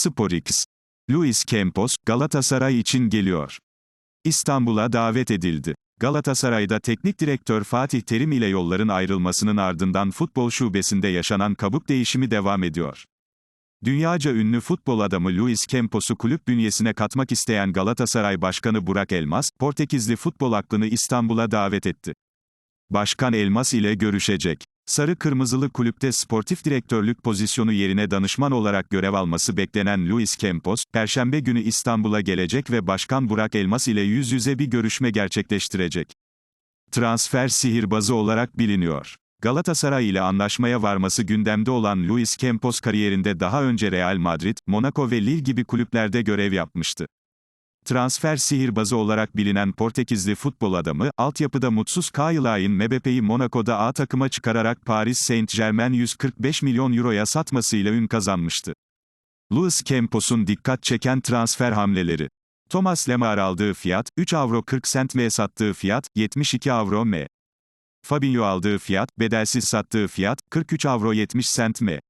SporX. Luis Campos, Galatasaray için geliyor. İstanbul'a davet edildi. Galatasaray'da teknik direktör Fatih Terim ile yolların ayrılmasının ardından futbol şubesinde yaşanan kabuk değişimi devam ediyor. Dünyaca ünlü futbol adamı Luis Campos'u kulüp bünyesine katmak isteyen Galatasaray Başkanı Burak Elmas, Portekizli futbol aklını İstanbul'a davet etti. Başkan Elmas ile görüşecek. Sarı Kırmızılı kulüpte sportif direktörlük pozisyonu yerine danışman olarak görev alması beklenen Luis Campos, Perşembe günü İstanbul'a gelecek ve Başkan Burak Elmas ile yüz yüze bir görüşme gerçekleştirecek. Transfer sihirbazı olarak biliniyor. Galatasaray ile anlaşmaya varması gündemde olan Luis Campos kariyerinde daha önce Real Madrid, Monaco ve Lille gibi kulüplerde görev yapmıştı. Transfer sihirbazı olarak bilinen Portekizli futbol adamı, altyapıda mutsuz Kyle Mbappé'yi Monaco'da A takıma çıkararak Paris Saint-Germain 145 milyon euroya satmasıyla ün kazanmıştı. Luis Campos'un dikkat çeken transfer hamleleri. Thomas Lemar aldığı fiyat, 3 avro 40 cent M sattığı fiyat, 72 avro M. Fabinho aldığı fiyat, bedelsiz sattığı fiyat, 43 avro 70 cent M.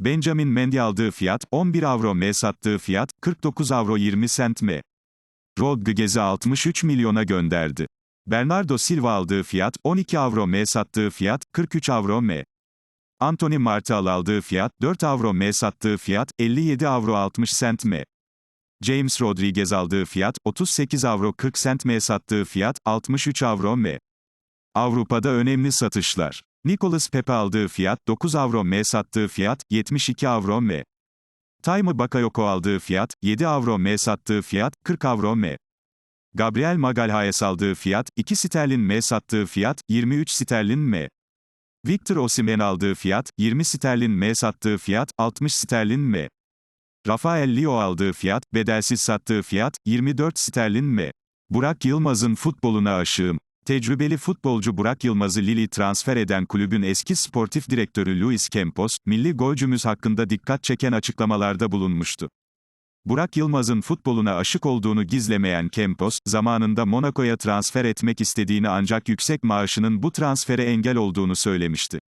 Benjamin Mendy aldığı fiyat, 11 avro M sattığı fiyat, 49 avro 20 cent M. Rodriguez'i 63 milyona gönderdi. Bernardo Silva aldığı fiyat, 12 avro M sattığı fiyat, 43 avro M. Anthony Martial aldığı fiyat, 4 avro M sattığı fiyat, 57 avro 60 cent M. James Rodriguez aldığı fiyat, 38 avro 40 cent M sattığı fiyat, 63 avro M. Avrupa'da önemli satışlar. Nicolas Pepe aldığı fiyat, 9 avro M sattığı fiyat, 72 avro M. Tayma Bakayoko aldığı fiyat, 7 avro M sattığı fiyat, 40 avro M. Gabriel Magalhaes aldığı fiyat, 2 sterlin M sattığı fiyat, 23 sterlin M. Victor Osimhen aldığı fiyat, 20 sterlin M sattığı fiyat, 60 sterlin M. Rafael Leo aldığı fiyat, bedelsiz sattığı fiyat, 24 sterlin M. Burak Yılmaz'ın futboluna aşığım. Tecrübeli futbolcu Burak Yılmaz'ı Lille transfer eden kulübün eski sportif direktörü Luis Campos, milli golcümüz hakkında dikkat çeken açıklamalarda bulunmuştu. Burak Yılmaz'ın futboluna aşık olduğunu gizlemeyen Campos, zamanında Monaco'ya transfer etmek istediğini ancak yüksek maaşının bu transfere engel olduğunu söylemişti.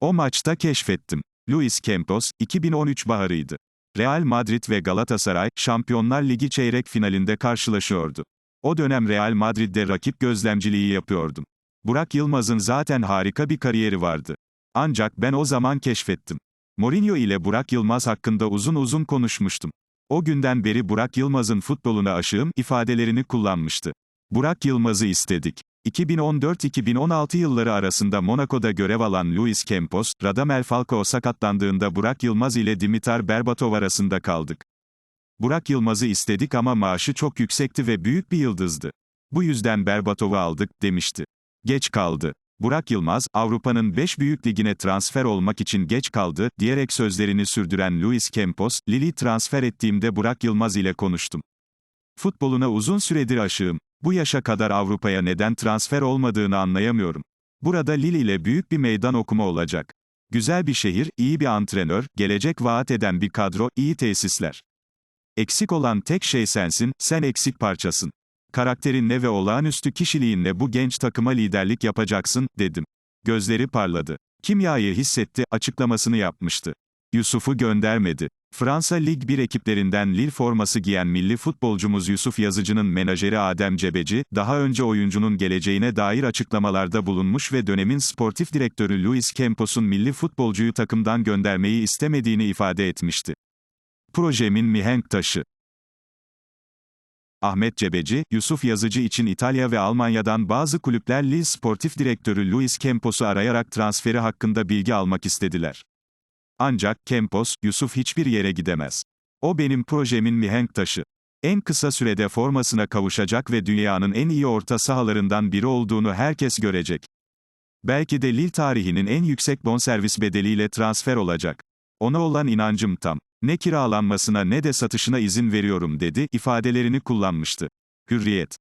O maçta keşfettim. Luis Campos, 2013 baharıydı. Real Madrid ve Galatasaray, Şampiyonlar Ligi çeyrek finalinde karşılaşıyordu. O dönem Real Madrid'de rakip gözlemciliği yapıyordum. Burak Yılmaz'ın zaten harika bir kariyeri vardı. Ancak ben o zaman keşfettim. Mourinho ile Burak Yılmaz hakkında uzun uzun konuşmuştum. O günden beri Burak Yılmaz'ın futboluna aşığım ifadelerini kullanmıştı. Burak Yılmaz'ı istedik. 2014-2016 yılları arasında Monaco'da görev alan Luis Campos, Radamel Falcao sakatlandığında Burak Yılmaz ile Dimitar Berbatov arasında kaldık. Burak Yılmaz'ı istedik ama maaşı çok yüksekti ve büyük bir yıldızdı. Bu yüzden Berbatov'u aldık, demişti. Geç kaldı. Burak Yılmaz, Avrupa'nın 5 büyük ligine transfer olmak için geç kaldı, diyerek sözlerini sürdüren Luis Campos, Lili transfer ettiğimde Burak Yılmaz ile konuştum. Futboluna uzun süredir aşığım. Bu yaşa kadar Avrupa'ya neden transfer olmadığını anlayamıyorum. Burada Lille ile büyük bir meydan okuma olacak. Güzel bir şehir, iyi bir antrenör, gelecek vaat eden bir kadro, iyi tesisler. Eksik olan tek şey sensin, sen eksik parçasın. Karakterinle ve olağanüstü kişiliğinle bu genç takıma liderlik yapacaksın, dedim. Gözleri parladı. Kimyayı hissetti, açıklamasını yapmıştı. Yusuf'u göndermedi. Fransa Lig 1 ekiplerinden Lille forması giyen milli futbolcumuz Yusuf Yazıcı'nın menajeri Adem Cebeci, daha önce oyuncunun geleceğine dair açıklamalarda bulunmuş ve dönemin sportif direktörü Luis Campos'un milli futbolcuyu takımdan göndermeyi istemediğini ifade etmişti. Projemin mihenk taşı. Ahmet Cebeci, Yusuf Yazıcı için İtalya ve Almanya'dan bazı kulüpler Lille sportif direktörü Luis Campos'u arayarak transferi hakkında bilgi almak istediler. Ancak, Campos, Yusuf hiçbir yere gidemez. O benim projemin mihenk taşı. En kısa sürede formasına kavuşacak ve dünyanın en iyi orta sahalarından biri olduğunu herkes görecek. Belki de Lille tarihinin en yüksek bonservis bedeliyle transfer olacak. Ona olan inancım tam. Ne kiralanmasına ne de satışına izin veriyorum dedi, ifadelerini kullanmıştı. Hürriyet.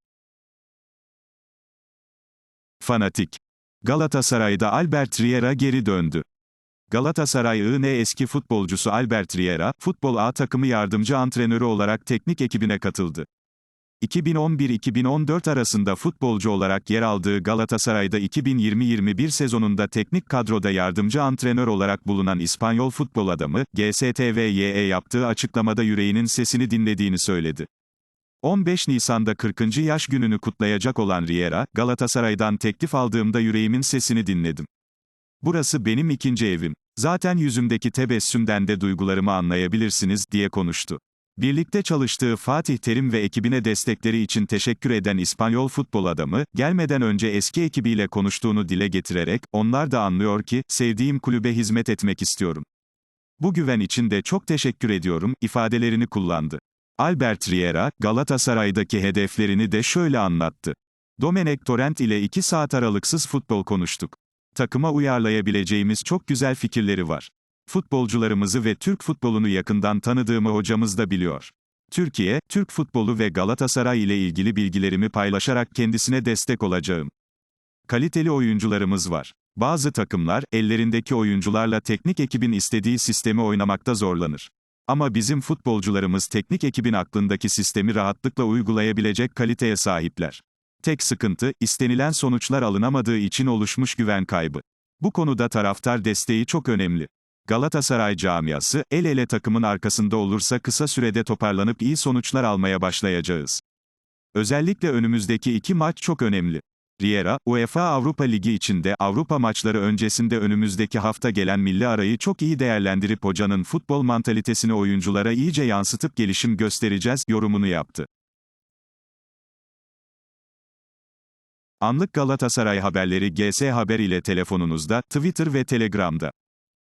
Fanatik. Galatasaray'da Albert Riera geri döndü. Galatasaray ne eski futbolcusu Albert Riera, Futbol A takımı yardımcı antrenörü olarak teknik ekibine katıldı. 2011-2014 arasında futbolcu olarak yer aldığı Galatasaray'da 2020-21 sezonunda teknik kadroda yardımcı antrenör olarak bulunan İspanyol futbol adamı, GSTV'ye yaptığı açıklamada yüreğinin sesini dinlediğini söyledi. 15 Nisan'da 40. yaş gününü kutlayacak olan Riera, Galatasaray'dan teklif aldığımda yüreğimin sesini dinledim. Burası benim ikinci evim. Zaten yüzümdeki tebessümden de duygularımı anlayabilirsiniz, diye konuştu. Birlikte çalıştığı Fatih Terim ve ekibine destekleri için teşekkür eden İspanyol futbol adamı, gelmeden önce eski ekibiyle konuştuğunu dile getirerek, onlar da anlıyor ki, sevdiğim kulübe hizmet etmek istiyorum. Bu güven için de çok teşekkür ediyorum, ifadelerini kullandı. Albert Riera, Galatasaray'daki hedeflerini de şöyle anlattı. Domenech Torrent ile 2 saat aralıksız futbol konuştuk. Takıma uyarlayabileceğimiz çok güzel fikirleri var. Futbolcularımızı ve Türk futbolunu yakından tanıdığımı hocamız da biliyor. Türkiye, Türk futbolu ve Galatasaray ile ilgili bilgilerimi paylaşarak kendisine destek olacağım. Kaliteli oyuncularımız var. Bazı takımlar, ellerindeki oyuncularla teknik ekibin istediği sistemi oynamakta zorlanır. Ama bizim futbolcularımız teknik ekibin aklındaki sistemi rahatlıkla uygulayabilecek kaliteye sahipler. Tek sıkıntı, istenilen sonuçlar alınamadığı için oluşmuş güven kaybı. Bu konuda taraftar desteği çok önemli. Galatasaray camiası, el ele takımın arkasında olursa kısa sürede toparlanıp iyi sonuçlar almaya başlayacağız. Özellikle önümüzdeki iki maç çok önemli. Riera, UEFA Avrupa Ligi içinde Avrupa maçları öncesinde önümüzdeki hafta gelen milli arayı çok iyi değerlendirip hocanın futbol mantalitesini oyunculara iyice yansıtıp gelişim göstereceğiz, yorumunu yaptı. Anlık Galatasaray haberleri GS Haber ile telefonunuzda, Twitter ve Telegram'da.